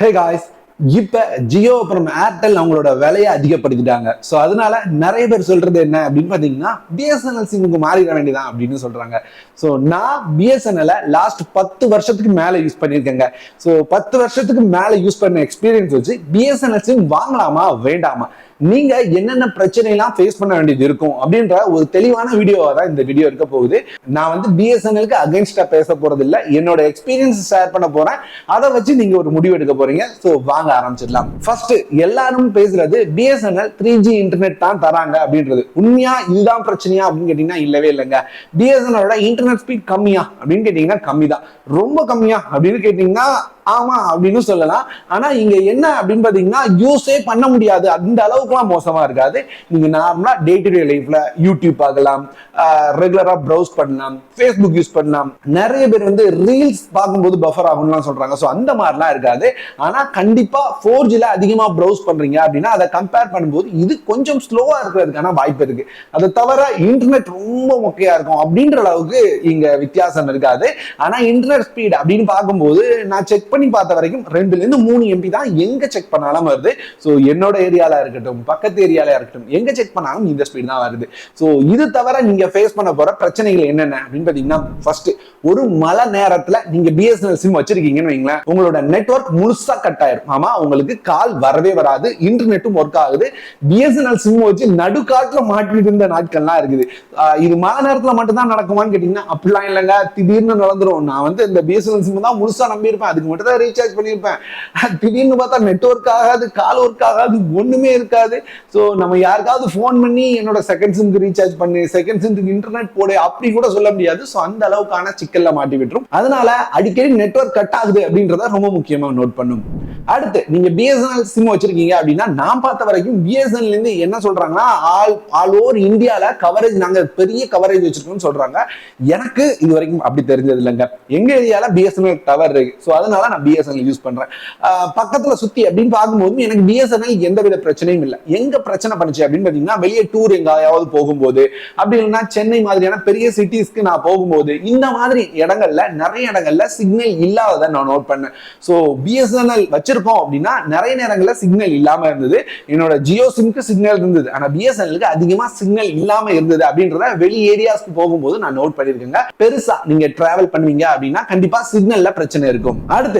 Hey guys இப்ப ஜியோ அப்புறம் Airtel அவங்களோட விலையை அதிகப்படுத்திட்டாங்க. ஸோ அதனால நிறைய பேர் சொல்றது என்ன அப்படின்னு பாத்தீங்கன்னா பிஎஸ்என்எல் சிம்முக்கு மாறிட வேண்டியதான் அப்படின்னு சொல்றாங்க. ஸோ நான் பிஎஸ்என்எல் லாஸ்ட் பத்து வருஷத்துக்கு மேல யூஸ் பண்ணியிருக்கேங்க. ஸோ பத்து வருஷத்துக்கு மேல யூஸ் பண்ண எக்ஸ்பீரியன்ஸ் வச்சு பிஎஸ்என்எல் சிம் வாங்கலாமா வேண்டாமா? நீங்க என்னென்ன பிரச்சனை எல்லாம் ஃபேஸ் பண்ண வேண்டியது இருக்கும் அப்படின்ற ஒரு தெளிவான வீடியோவா தான் இந்த வீடியோ இருக்க போகுது. நான் வந்து பிஎஸ்என்எலுக்கு அகைன்ஸ்டா பேச போறது இல்ல என்னோட எக்ஸ்பீரியன்ஸ் ஷேர் பண்ண போறேன். அதை வச்சு நீங்க ஒரு முடிவு எடுக்க போறீங்க. ஸோ வாங்க ஆரம்பிச்சிடலாம். ஃபர்ஸ்ட் எல்லாரும் பேசுறது பிஎஸ்என்எல் த்ரீ ஜி இன்டர்நெட் தான் தராங்க அப்படின்றது. உண்மையா இதுதான் பிரச்சனையா அப்படின்னு கேட்டீங்கன்னா இல்லவே இல்லைங்க. பிஎஸ்என்எலோட இன்டர்நெட் ஸ்பீட் கம்மியா அப்படின்னு கேட்டீங்கன்னா கம்மி தான் ரொம்ப கம்மியா அப்படின்னு கேட்டீங்கன்னா ஆமா அப்படின்னு சொல்லலாம். ஆனா இங்க என்ன அப்படின்னு பாத்தீங்கன்னா யூஸே பண்ண முடியாது. அந்த அளவுக்குலாம் மோசமா இருக்காது. நீங்க நார்மலா டே டு டே லைஃப்ல யூடியூப் பார்க்கலாம் ரெகுலரா ப்ரௌஸ் பண்ணலாம் ஃபேஸ்புக் யூஸ் பண்ணலாம். நிறைய பேர் வந்து ரீல்ஸ் பார்க்கும்போது பஃபர் ஆகும்லாம் சொல்றாங்க. ஸோ அந்த மாதிரிலாம் இருக்காது. ஆனா கண்டிப்பா ஃபோர் ஜில அதிகமா ப்ரௌஸ் பண்றீங்க அப்படின்னா அதை கம்பேர் பண்ணும்போது இது கொஞ்சம் ஸ்லோவா இருக்கிறதுக்கான வாய்ப்பு இருக்கு. அதை தவிர இன்டர்நெட் ரொம்ப முக்கியா இருக்கும் அப்படின்ற அளவுக்கு இங்க வித்தியாசம் இருக்காது. ஆனா இன்டர்நெட் ஸ்பீட் அப்படின்னு பார்க்கும்போது நான் செக் பண்ணி பார்த்த வரைக்கும் ரெண்டுல இருந்து மூணு எம்பி தான் எங்க செக் பண்ணாலும் வருது. ஸோ என்னோட ஏரியால இருக்கட்டும் பக்கத்து ஏரியால இருக்கட்டும் எங்க செக் பண்ணாலும் இந்த ஸ்பீட் தான் வருது. ஸோ இது தவிர நீங்க ஃபேஸ் பண்ண போற பிரச்சனைகள் என்னென்ன அப்படின்னு பாத்தீங்கன்னா ஃபர்ஸ்ட் ஒரு மழை நேரத்துல நீங்க பிஎஸ்என்எல் சிம் வச்சிருக்கீங்கன்னு வைங்களேன். உங்களோட நெட்ஒர்க் முழுசா கட் ஆயிரும். ஆமா உங்களுக்கு கால் வரவே வராது இன்டர்நெட்டும் ஒர்க் ஆகுது. பிஎஸ்என்எல் சிம் வச்சு நடுக்காட்டுல மாட்டிட்டு இருந்த நாட்கள்லாம் இருக்குது. இது மழை நேரத்துல மட்டும்தான் நடக்குமான்னு கேட்டீங்கன்னா அப்படிலாம் இல்லைங்க. திடீர்னு நடந்துரும். நான் வந்து இந்த பிஎஸ்என்எல் சிம் தான் முழுசா நம்பியிருப்பேன். அதுக்கு மட்டும் தான் ரீசார்ஜ் பண்ணியிருப்பேன். திடீர்னு பார்த்தா நெட்ஒர்க் ஆகாது கால் ஒர்க் ஆகாது ஒண்ணுமே இருக்காது. ஸோ நம்ம யாருக்காவது ஃபோன் பண்ணி என்னோட செகண்ட் சிம்க்கு ரீசார்ஜ் பண்ணு செகண்ட் சிம்க்கு இன்டர்நெட் போடு அப்படி கூட சொல்ல முடியாது. ஸோ அந்த அளவுக்கான சிக்கல்ல மாட்டி விட்டுரும். அதனால அடிக்கடி நெட்ஒர்க் கட் ஆகுது அப்படின்றத ரொம்ப முக்கியமா நோட் பண்ணும். அடுத்து நீங்க பிஎஸ்என்எல் சிம் வச்சிருக்கீங்க அப்படின்னா நான் பார்த்த வரைக்கும் பிஎஸ்என்எல் இருந்து என்ன சொல்றாங்கன்னா ஆல் ஆல் ஓவர் இந்தியால கவரேஜ் நாங்க பெரிய கவரேஜ் வச்சிருக்கோம்னு சொல்றாங்க. எனக்கு இது வரைக்கும் அப்படி தெரிஞ்சது இல்லைங்க. எங்க ஏரியால பிஎஸ்என்எல் டவர் இருக்கு. ஸோ அதனால நான் பிஎஸ்என்எல் யூஸ் பண்றேன். பக்கத்துல சுத்தி அப்படின்னு பார்க்கும்போது எனக்கு பிஎஸ்என்எல் எந்த வித பிரச்சனையும் இல்லை. எங்க பிரச்சனை பண்ணுச்சு அப்படின்னு பாத்தீங்கன்னா வெளியே டூர் எங்காயாவது போகும்போது அப்படி இல்லைன்னா சென்னை மாதிரியான பெரிய சிட்டிஸ்க்கு நான் போகும்போது இந்த மாதிரி இடங்கள்ல நிறைய இடங்கள்ல சிக்னல் இல்லாததை நான் நோட் பண்ணேன். ஸோ பிஎஸ்என்எல் வச்சிருக்கோம் அப்படின்னா நிறைய நேரங்களில் சிக்னல் இல்லாம இருந்தது. என்னோட ஜியோ சிம்க்கு சிக்னல் இருந்தது. ஆனா பிஎஸ்என்எலுக்கு அதிகமா சிக்னல் இல்லாம இருந்தது அப்படின்றத வெளி ஏரியாஸ்க்கு போகும்போது நான் நோட் பண்ணிருக்கேங்க பெருசா நீங்க டிராவல் பண்ணுவீங்க அப்படின்னா கண்டிப்பா சிக்னல்ல பிரச்சனை இருக்கும். அடுத்து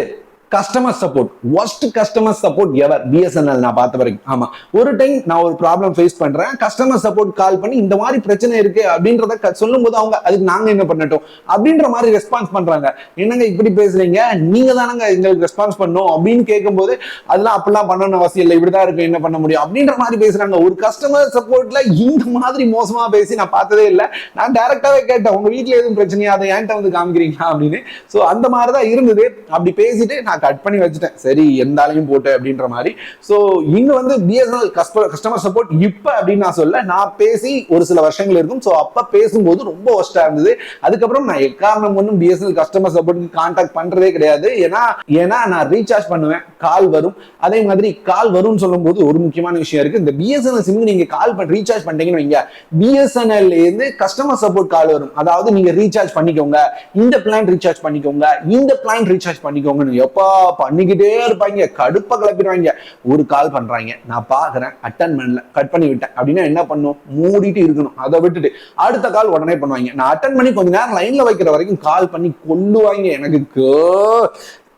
customer support worst customer support ever BSNL நான் பார்த்த வரைக்கும். ஆமா. ஒரு டைம் நான் ஒரு ப்ராப்ளம் ஃபேஸ் பண்றேன். கஸ்டமர் சப்போர்ட் கால் பண்ணி இந்த மாதிரி பிரச்சனை இருக்கு அப்படின்றத க- சொல்லும்போது அவங்க அதுக்கு நாங்க என்ன பண்ணட்டும்? அப்படின்ற மாதிரி ரெஸ்பான்ஸ் பண்றாங்க. என்னங்க இப்படி பேசுறீங்க? நீங்க தானங்க எங்களுக்கு ரெஸ்பான்ஸ் பண்ணும் அப்படின்னு கேட்கும்போது அதெல்லாம் அப்படிலாம் பண்ணணும் அவசியம் இல்லை. இப்படிதான் இருக்கு. என்ன பண்ண முடியும்? அப்படின்ற மாதிரி பேசுறாங்க. ஒரு கஸ்டமர் சப்போர்ட்ல இந்த மாதிரி மோசமா பேசி நான் பார்த்ததே இல்லை. நான் டைரக்டாவே கேட்டேன். உங்க வீட்டுல எதுவும் பிரச்சனையா? அதை என்கிட்ட வந்து காமிக்கிறீங்களா? அப்படின்னு. சோ அந்த மாதிரி தான் இருந்தது. அப்படி பேசிட்டு நான் கட் பண்ணி வச்சுட்டேன். சரி எந்தாலையும் போட்டு அப்படின்ற மாதிரி. ஸோ இங்க வந்து பிஎஸ்என்எல் கஸ்டமர் சப்போர்ட் இப்ப அப்படின்னு நான் சொல்ல நான் பேசி ஒரு சில வருஷங்கள் இருக்கும். ஸோ அப்ப பேசும்போது ரொம்ப ஒஸ்டா இருந்தது. அதுக்கப்புறம் நான் எக்காரணம் ஒன்றும் பிஎஸ்என்எல் கஸ்டமர் சப்போர்ட்டுக்கு கான்டாக்ட் பண்றதே கிடையாது. ஏன்னா ஏன்னா நான் ரீசார்ஜ் பண்ணுவேன். கால் வரும். அதே மாதிரி கால் வரும்னு சொல்லும்போது ஒரு முக்கியமான விஷயம் இருக்கு. இந்த பிஎஸ்என்எல் சிம் நீங்க கால் பண்ணி ரீசார்ஜ் பண்ணிட்டீங்கன்னு வைங்க. பிஎஸ்என்எல் இருந்து கஸ்டமர் சப்போர்ட் கால் வரும். அதாவது நீங்க ரீசார்ஜ் பண்ணிக்கோங்க. இந்த பிளான் ரீசார்ஜ் பண்ணிக்கோங்க. இந்த பிளான் ரீசார்ஜ் பண்ணிக்கோங்கன்னு எப்பா பண்ணிக்கிட்டே இருப்பாங்க. கடுப்ப கிளப்பிடுவாங்க. ஒரு கால் பண்றாங்க. நான் பாக்குறேன் அட்டன் பண்ணல கட் பண்ணி விட்டேன். அப்படின்னா என்ன பண்ணும்? மூடிட்டு இருக்கணும். அதை விட்டுட்டு அடுத்த கால் உடனே பண்ணுவாங்க. நான் அட்டன் பண்ணி கொஞ்ச நேரம் லைன்ல வைக்கிற வரைக்கும் கால் பண்ணி கொல்லுவாங்க. எனக்கு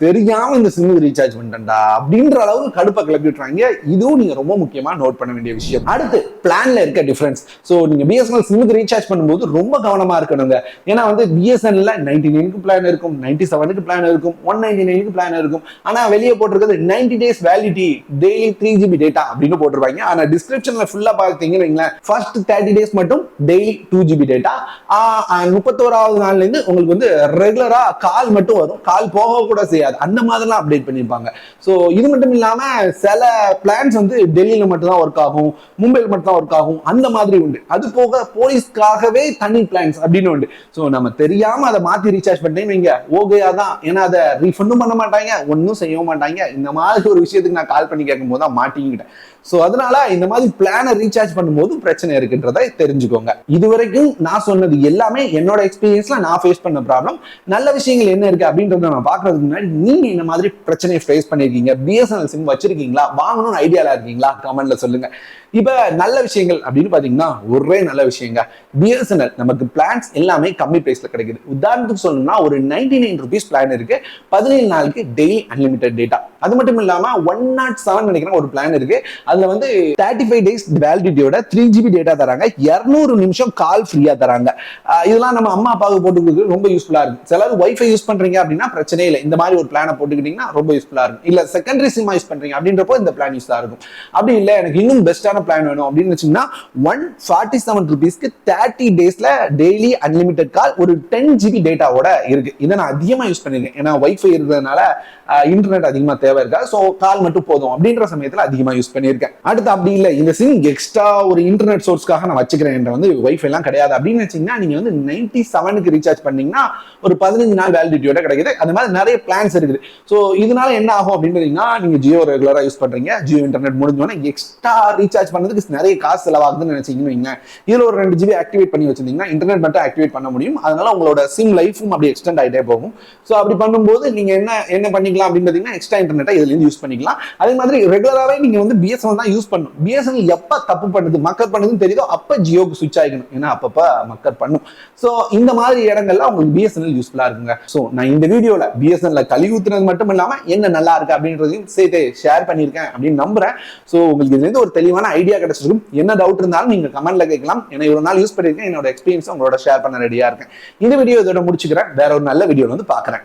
தெரியாம இந்த சிம்முக்கு ரீசார்ஜ் பண்ணிட்டேன்டா அப்படின்ற அளவுக்கு கடுப்பை கிளப்பி விட்டுறாங்க இதுவும் நீங்க ரொம்ப முக்கியமா நோட் பண்ண வேண்டிய விஷயம். அடுத்து பிளான்ல இருக்க டிஃபரன்ஸ் ஸோ நீங்க பிஎஸ்என்எல் சிம்முக்கு ரீசார்ஜ் பண்ணும்போது ரொம்ப கவனமா இருக்கணுங்க. ஏன்னா வந்து பிஎஸ்என்எல்ல நைன்டி நைனுக்கு பிளான் இருக்கும் நைன்டி செவனுக்கு பிளான் இருக்கும் ஒன் நைன்டி நைனுக்கு பிளான் இருக்கும். ஆனா வெளியே போட்டிருக்கிறது ninety days validity daily three GB data அப்படின்னு போட்டிருப்பாங்க. ஆனா டிஸ்கிரிப்ஷன்ல ஃபுல்லா பார்த்தீங்கன்னு வைங்களேன். ஃபர்ஸ்ட் தேர்ட்டி டேஸ் மட்டும் டெய்லி டூ ஜிபி டேட்டா முப்பத்தோராவது நாள்ல இருந்து உங்களுக்கு வந்து ரெகுலரா கால் மட்டும் வரும். கால் போக கூட செய்யாது. அந்த மாதிரிலாம் அப்டேட் பண்ணியிருப்பாங்க ஸோ இது மட்டும் இல்லாம சில பிளான்ஸ் வந்து டெல்லியில மட்டும் தான் ஒர்க் ஆகும் மும்பையில் மட்டும் தான் ஒர்க் ஆகும். அந்த மாதிரி உண்டு. அது போக போலீஸ்க்காகவே தனி பிளான்ஸ் அப்படின்னு உண்டு. ஸோ நம்ம தெரியாம அதை மாத்தி ரீசார்ஜ் பண்ணிட்டேன்னு வைங்க. ஓகேயா தான் ஏன்னா அதை ரீஃபண்டும் பண்ண மாட்டாங்க. ஒன்றும் செய்ய மாட்டாங்க. இந்த மாதிரி ஒரு விஷயத்துக்கு நான் கால் பண்ணி கேட்கும் போது தான் மாட்டிக்கிட்டேன் ஸோ அதனால இந்த மாதிரி பிளானை ரீசார்ஜ் பண்ணும்போது பிரச்சனை இருக்குன்றதை தெரிஞ்சுக்கோங்க. இது வரைக்கும் நான் சொன்னது எல்லாமே என்னோட எக்ஸ்பீரியன்ஸ்ல நான் ஃபேஸ் பண்ண ப்ராப்ளம் நல்ல விஷயங்கள் என்ன இருக்கு அப்படின்றத நான் பார்க்கறதுக்கு முன்னாடி நீங்க இந்த மாதிரி பிரச்சனையை ஃபேஸ் பண்ணிருக்கீங்க. பிஎஸ்என்எல் சிம் வச்சிருக்கீங்களா? வாங்கணும்னு ஐடியால இருக்கீங்களா? கமெண்ட்ல சொல்லுங்க. இப்ப நல்ல விஷயங்கள் அப்படின்னு பாத்தீங்கன்னா ஒரே நல்ல விஷயங்க. பிஎஸ்என்எல் நமக்கு பிளான்ஸ் எல்லாமே கம்மி பிரைஸ்ல கிடைக்குது. உதாரணத்துக்கு சொல்லணும்னா ஒரு நைன்டி நைன் ருபீஸ் பிளான் இருக்கு. பதினேழு நாளுக்கு டெய்லி அன்லிமிட்டட் டேட்டா அது மட்டும் இல்லாம ஒன் நாட் செவன் நினைக்கிறேன் ஒரு பிளான் இருக்கு. அதுல வந்து தேர்ட்டி ஃபைவ் டேஸ் வேலிடிட்டியோட த்ரீ ஜிபி டேட்டா தராங்க. இருநூறு நிமிஷம் கால் ஃப்ரீயா தராங்க. இதெல்லாம் நம்ம அம்மா அப்பாவுக்கு போட்டு கொடுக்குறது ரொம்ப யூஸ்ஃபுல்லா இருக்கு. சிலர் வைஃபை யூஸ் பண்றீங்க அப்படின்னா பிரச்சனை இல்லை. இந்த மாதிரி ஒரு பிளானை போட்டுக்கிட்டீங்கன்னா ரொம்ப யூஸ்ஃபுல்லா இருக்கும். இல்ல செகண்டரி சிம்மா யூஸ் பண்றீங்க அப்படின்றப்போ இந்த பிளான் யூஸ்ஃபுல்லா இருக்கும். அப்படி இல்ல எனக்கு இன்னும் பெஸ்டான பிளான் வேணும் அப்படின்னு வச்சீங்கன்னா ஒன் ஃபார்ட்டி செவன் ருபீஸ்க்கு தேர்ட்டி டேஸ்ல டெய்லி அன்லிமிட்டட் கால் ஒரு டென் ஜிபி டேட்டாவோட இருக்கு. இதை நான் அதிகமா யூஸ் பண்ணிருக்கேன் ஏன்னா வைஃபை இருக்கிறதுனால இன்டர்நெட் அதிகமா தேவை. இருக்கா? ஸோ கால் மட்டும் போதும் அப்படின்ற சமயத்துல அதிகமா யூஸ் பண்ணியிருக்கேன். அடுத்து அப்படி இல்லை. இந்த சிம் எக்ஸ்ட்ரா ஒரு இன்டர்நெட் சோர்ஸ்க்காக நான் வச்சுக்கிறேன் என்ற வந்து ஒய்ஃபை எல்லாம் கிடையாது. அப்படின்னு வச்சிங்கன்னா நீங்க வந்து நைன்டி செவனுக்கு ரீசார்ஜ் பண்ணீங்கன்னா ஒரு பதினஞ்சு நாள் வேலிடிட்டியோட கிடைக்குது. அந்த மாதிரி நிறைய பிளான்ஸ் இருக்குது. ஸோ இதனால என்ன ஆகும் அப்படின்னு பார்த்தீங்கன்னா நீங்க ஜியோ ரெகுலராக யூஸ் பண்றீங்க. ஜியோ இன்டர்நெட் முடிஞ்சோடனே எக்ஸ்ட்ரா ரீசார்ஜ் பண்ணதுக்கு நிறைய காசு செலவாகுதுன்னு நினைச்சீங்கன்னு வைங்க இதுல ஒரு ரெண்டு ஜிபி ஆக்டிவேட் பண்ணி வச்சிருந்தீங்கன்னா இன்டர்நெட் மட்டும் ஆக்டிவேட் பண்ண முடியும். அதனால உங்களோட சிம் லைஃபும் அப்படி எக்ஸ்டெண்ட் ஆகிட்டே போகும். ஸோ அப்படி பண்ணும்போது நீங்க என்ன என்ன பண்ணிக்கலாம் அப்படின்னு பார்த்தீங்கன்னா எக்ஸ்ட்ரா இன்டர்நெட் இன்டர்நெட்டை இதுல இருந்து யூஸ் பண்ணிக்கலாம். அதே மாதிரி ரெகுலராகவே நீங்க வந்து பிஎஸ்என்எல் தான் யூஸ் பண்ணணும். பிஎஸ்என்எல் எப்போ தப்பு பண்ணுது மக்கள் பண்ணுதுன்னு தெரியுதோ அப்ப ஜியோக்கு சுவிச் ஆகிக்கணும். ஏன்னா அப்பப்போ மக்கள் பண்ணும். ஸோ இந்த மாதிரி இடங்கள்லாம் உங்களுக்கு பிஎஸ்என்எல் யூஸ்ஃபுல்லா இருக்குங்க. ஸோ நான் இந்த வீடியோவில் பிஎஸ்என்எல் கழுவி ஊற்றுனது மட்டும் இல்லாம என்ன நல்லா இருக்குது அப்படின்றதையும் சேர்த்து ஷேர் பண்ணியிருக்கேன் அப்படின்னு நம்புறேன். ஸோ உங்களுக்கு இதுல இருந்து ஒரு தெளிவான ஐடியா கிடைச்சிருக்கும். என்ன டவுட் இருந்தாலும் நீங்க கமெண்ட்டில் கேட்கலாம். ஏன்னா இவ்வளோ நாள் யூஸ் பண்ணியிருக்கேன். என்னோட எக்ஸ்பீரியன்ஸ் உங்களோட ஷேர் பண்ண ரெடியாக இருக்கேன். இந்த வீடியோ இதோட முடிச்சுக்கிறேன். வேற ஒரு நல்ல வீடியோவில் வந்து பார்க்குறேன்.